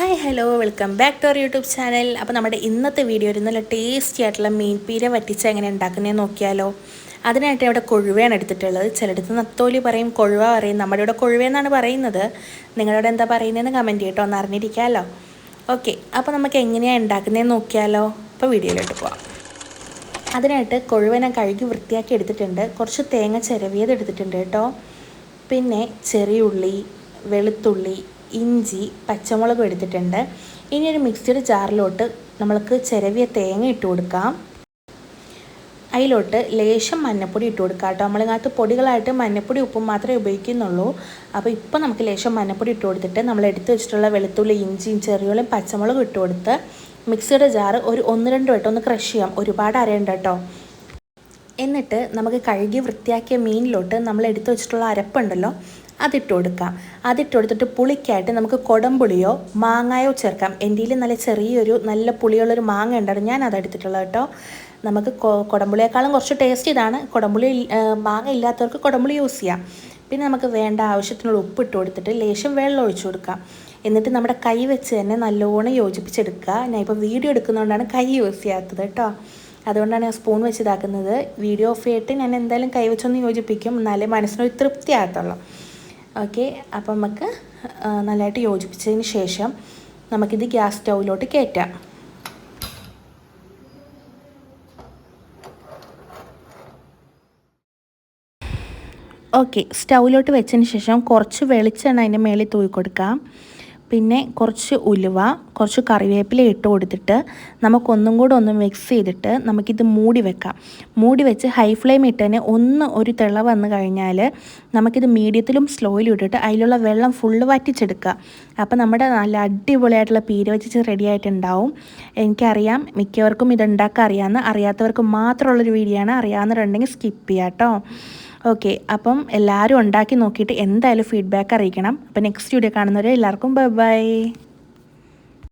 Hi hello welcome back to our YouTube channel. അപ്പോൾ നമ്മുടെ ഇന്നത്തെ വീഡിയോ ഒരു നല്ല ടേസ്റ്റി ആയിട്ടുള്ള മീൻപീര വറ്റിച്ച് എങ്ങനെ ഉണ്ടാക്കുന്നതെന്ന് നോക്കിയാലോ. അതിനായിട്ട് ഇവിടെ കൊഴുവയാണ് എടുത്തിട്ടുള്ളത്. ചിലടത്ത് നത്തോലി പറയും കൊഴുവ പറയും. നമ്മുടെ ഇവിടെ കൊഴുവയെന്നാണ് പറയുന്നത്. നിങ്ങളുടെ എന്താ പറയുന്നതെന്ന് കമന്റ് ചെയ്യട്ടോ ഒന്ന് അറിഞ്ഞിരിക്കാമല്ലോ ഓക്കെ അപ്പോൾ നമുക്ക് എങ്ങനെയാണ് ഉണ്ടാക്കുന്നതെന്ന് നോക്കിയാലോ. അപ്പോൾ വീഡിയോയിലോട്ട് പോവാം. അതിനായിട്ട് കൊഴുവനെ കഴുകി വൃത്തിയാക്കി എടുത്തിട്ടുണ്ട്. കുറച്ച് തേങ്ങ ചിരവിയത് എടുത്തിട്ടുണ്ട് കേട്ടോ. പിന്നെ ചെറിയ ഉള്ളി വെളുത്തുള്ളി ഇഞ്ചി പച്ചമുളകും എടുത്തിട്ടുണ്ട്. ഇനി ഒരു മിക്സിയുടെ ജാറിലോട്ട് നമ്മൾക്ക് ചിരവിയ തേങ്ങ ഇട്ട് കൊടുക്കാം. അതിലോട്ട് ലേശം മഞ്ഞപ്പൊടി ഇട്ട് കൊടുക്കാം കേട്ടോ. നമ്മളിതിനകത്ത് പൊടികളായിട്ട് മഞ്ഞപ്പൊടി ഉപ്പും മാത്രമേ ഉപയോഗിക്കുന്നുള്ളൂ. അപ്പോൾ ഇപ്പോൾ നമുക്ക് ലേശം മഞ്ഞപ്പൊടി ഇട്ട് കൊടുത്തിട്ട് നമ്മൾ എടുത്ത് വെച്ചിട്ടുള്ള വെളുത്തുള്ളി ഇഞ്ചിയും ചെറിയുള്ളിയും പച്ചമുളകും ഇട്ട് കൊടുത്ത് മിക്സിയുടെ ജാറ് ഒരു ഒന്ന് രണ്ട് വട്ടം ഒന്ന് ക്രഷ് ചെയ്യാം. ഒരുപാട് അരയണ്ട കേട്ടോ. എന്നിട്ട് നമുക്ക് കഴുകി വൃത്തിയാക്കിയ മീനിലോട്ട് നമ്മൾ എടുത്തു വെച്ചിട്ടുള്ള അരപ്പുണ്ടല്ലോ അതിട്ട് കൊടുക്കാം അതിട്ട് കൊടുത്തിട്ട് പുളിക്കായിട്ട് നമുക്ക് കൊടംപുളിയോ മാങ്ങായോ ചേർക്കാം. എന്റെ നല്ല ചെറിയൊരു നല്ല പുളിയുള്ളൊരു മാങ്ങ ഉണ്ടായിരുന്നു ഞാൻ അത് എടുത്തിട്ടുള്ളത് കേട്ടോ. നമുക്ക് കുടംപുളിയേക്കാളും കുറച്ച് ടേസ്റ്റ് ഇതാണ്. കുടംപുളി മാങ്ങ ഇല്ലാത്തവർക്ക് കുടംപുളി യൂസ് ചെയ്യാം. പിന്നെ നമുക്ക് വേണ്ട ആവശ്യത്തിനുള്ള ഉപ്പ് ഇട്ട് കൊടുത്തിട്ട് ലേശം വെള്ളം ഒഴിച്ചു കൊടുക്കാം. എന്നിട്ട് നമ്മുടെ കൈ വെച്ച് തന്നെ നല്ലോണം യോജിപ്പിച്ചെടുക്കുക. ഞാൻ ഇപ്പോൾ വീഡിയോ എടുക്കുന്നതുകൊണ്ടാണ് കൈ യൂസ് ചെയ്യാത്തത് കേട്ടോ. അതുകൊണ്ടാണ് ഞാൻ സ്പൂൺ വെച്ച് ഇതാക്കുന്നത്. വീഡിയോ ഓഫ് ചെയ്തിട്ട് ഞാൻ എന്തായാലും കൈ വെച്ചൊന്ന് യോജിപ്പിക്കും. എന്നാലേ മനസ്സിനൊരു തൃപ്തി ആകത്തുള്ളൂ. ഓക്കെ അപ്പം നമുക്ക് നല്ലതായിട്ട് യോജിപ്പിച്ചതിന് ശേഷം നമുക്കിത് ഗ്യാസ് സ്റ്റൗവിലോട്ട് കയറ്റാം. ഓക്കെ സ്റ്റൗവിലോട്ട് വെച്ചതിന് ശേഷം കുറച്ച് വെളിച്ചെണ്ണ അതിന്റെ മേളിൽ തൂക്കി കൊടുക്കാം പിന്നെ കുറച്ച് ഉലുവ കുറച്ച് കറിവേപ്പില ഇട്ട് കൊടുത്തിട്ട് നമുക്കൊന്നും കൂടെ ഒന്ന് മിക്സ് ചെയ്തിട്ട് നമുക്കിത് മൂടി വെക്കാം. മൂടി വെച്ച് ഹൈ ഫ്ലെയിം ഇട്ട് തന്നെ ഒന്ന് ഒരു തിള വന്നു കഴിഞ്ഞാൽ നമുക്കിത് മീഡിയത്തിലും സ്ലോയിലും ഇട്ടിട്ട് അതിലുള്ള വെള്ളം ഫുള്ള് വറ്റിച്ചെടുക്കുക. അപ്പോൾ നമ്മുടെ നല്ല അടിപൊളിയായിട്ടുള്ള പീര വെച്ചിച്ച് റെഡി ആയിട്ടുണ്ടാവും. എനിക്കറിയാം മിക്കവർക്കും ഇത് ഉണ്ടാക്കാൻ അറിയാമെന്ന്. അറിയാത്തവർക്ക് മാത്രമുള്ളൊരു വീഡിയോ ആണ്. അറിയാവുന്നവരുണ്ടെങ്കിൽ സ്കിപ്പ് ചെയ്യാം കേട്ടോ ഓക്കെ അപ്പം എല്ലാവരും ഉണ്ടാക്കി നോക്കിയിട്ട് എന്തായാലും ഫീഡ്ബാക്ക് അറിയിക്കണം. അപ്പം നെക്സ്റ്റ് വീഡിയോ കാണുന്നവരെ എല്ലാവർക്കും ബൈ ബൈ